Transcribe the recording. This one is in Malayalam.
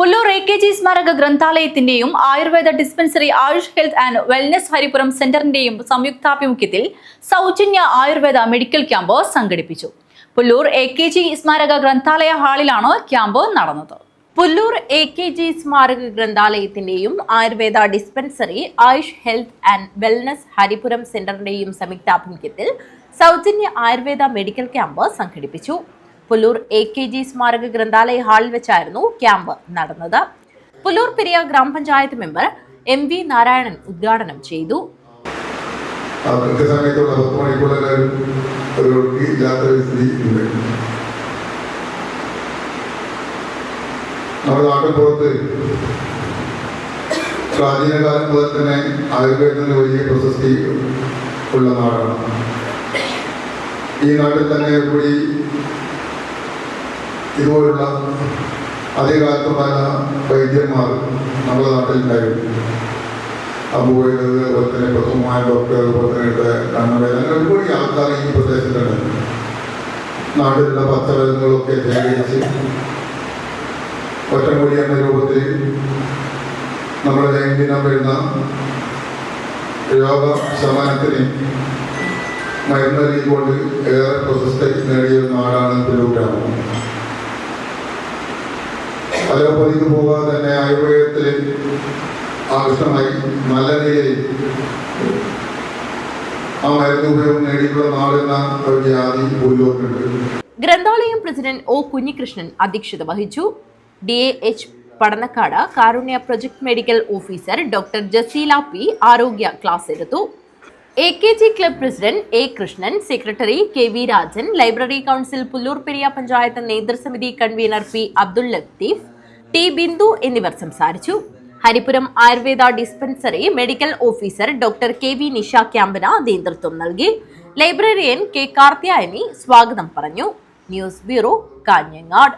പുല്ലൂർ എ കെ ജി സ്മാരക ഗ്രന്ഥാലയത്തിന്റെയും Ayurveda dispensary AYUSH health and wellness Haripuram സെന്ററിന്റെയും സംയുക്താഭിമുഖ്യത്തിൽ സൗജന്യ ആയുർവേദ മെഡിക്കൽ ക്യാമ്പ് സംഘടിപ്പിച്ചു. പുല്ലൂർ എ കെ ജി സ്മാരക ഗ്രന്ഥാലയ ഹാളിലാണ് ക്യാമ്പ് നടന്നത്. പുല്ലൂർ എ കെ ജി സ്മാരക ഗ്രന്ഥാലയത്തിന്റെയും Ayurveda dispensary AYUSH health and wellness Haripuram സെന്ററിന്റെയും സംയുക്താഭിമുഖ്യത്തിൽ സൗജന്യ ആയുർവേദ മെഡിക്കൽ ക്യാമ്പ് സംഘടിപ്പിച്ചു. പുല്ലൂർ എ കെ ജി സ്മാരക ഗ്രന്ഥാലയ ഹാളിൽ വെച്ചായിരുന്നു ക്യാമ്പ് നടന്നത്. പുല്ലൂർ പെരിയ ഗ്രാമപഞ്ചായത്ത് മെമ്പർ എം വി നാരായണൻ ഉദ്ഘാടനം ചെയ്തു. കൃത്യസമയത്തുള്ള പത്ത് മണിക്കുള്ള ഒരു ഇല്ലാത്ത സ്ഥിതി ഉണ്ട്. നമ്മുടെ നാട്ടിൻ പ്രാചീന കാലം മുതൽ തന്നെ ആയുർവേദത്തിന് വലിയ പ്രശസ്തി ഉള്ള നാടാണ്. ഈ നാട്ടിൽ തന്നെ കൂടി ഇതുപോലുള്ള അധികാലത്ത് പല വൈദ്യന്മാർ നമ്മുടെ നാട്ടിലുണ്ടായിരുന്നു. അബുവൈദ് അതുപോലെ തന്നെ പ്രഥമമായ ഡോക്ടർ അതുപോലെ തന്നെ കണ്ണുവേദന അങ്ങനെ ഒരുപാട് ആൾക്കാർ ഈ പ്രദേശത്തുണ്ട്. നാട്ടിലുള്ള പത്രങ്ങളൊക്കെ ശേഖരിച്ച് ഒറ്റമൊഴി എന്ന രൂപത്തിൽ നമ്മുടെ ദൈനംദിനം വരുന്ന രോഗശമനത്തിന് മരുന്ന് മരുന്നറിയിക്കൊണ്ട് ഏറെ പ്രശസ്തി നേടിയ നാടാണ് ഗ്രാമം. അലോപ്പതിക്ക് പോകാതെ തന്നെ ആയുർവേദത്തിൽ ആകൃഷ്ടമായി നല്ല നിലയിൽ ആ മരുന്ന് ഉപയോഗം നേടിയിട്ടുള്ള നാടെന്ന ഒരു ജാതി പുല്ലൂർക്കുണ്ട് ഗ്രന്ഥാലയം പ്രസിഡന്റ് ഒ കുഞ്ഞികൃഷ്ണൻ അധ്യക്ഷത വഹിച്ചു. D A H Padannakkad Karunya project medical officer doctor Jaseela P ആരോഗ്യ ക്ലാസ് എടുത്തു. A K G club president A Krishnan secretary K V Rajan library council Pullur Periya panchayat നേതൃസമിതി convener P Abdul Latheef T Bindu എന്നിവർ സംസാരിച്ചു. Haripuram Ayurveda dispensary medical officer doctor K V Nisha ക്യാമ്പന നേതൃത്വം നൽകി. ലൈബ്രറിയൻ കെ കാർത്യായനി സ്വാഗതം പറഞ്ഞു. News bureau Kanhangad.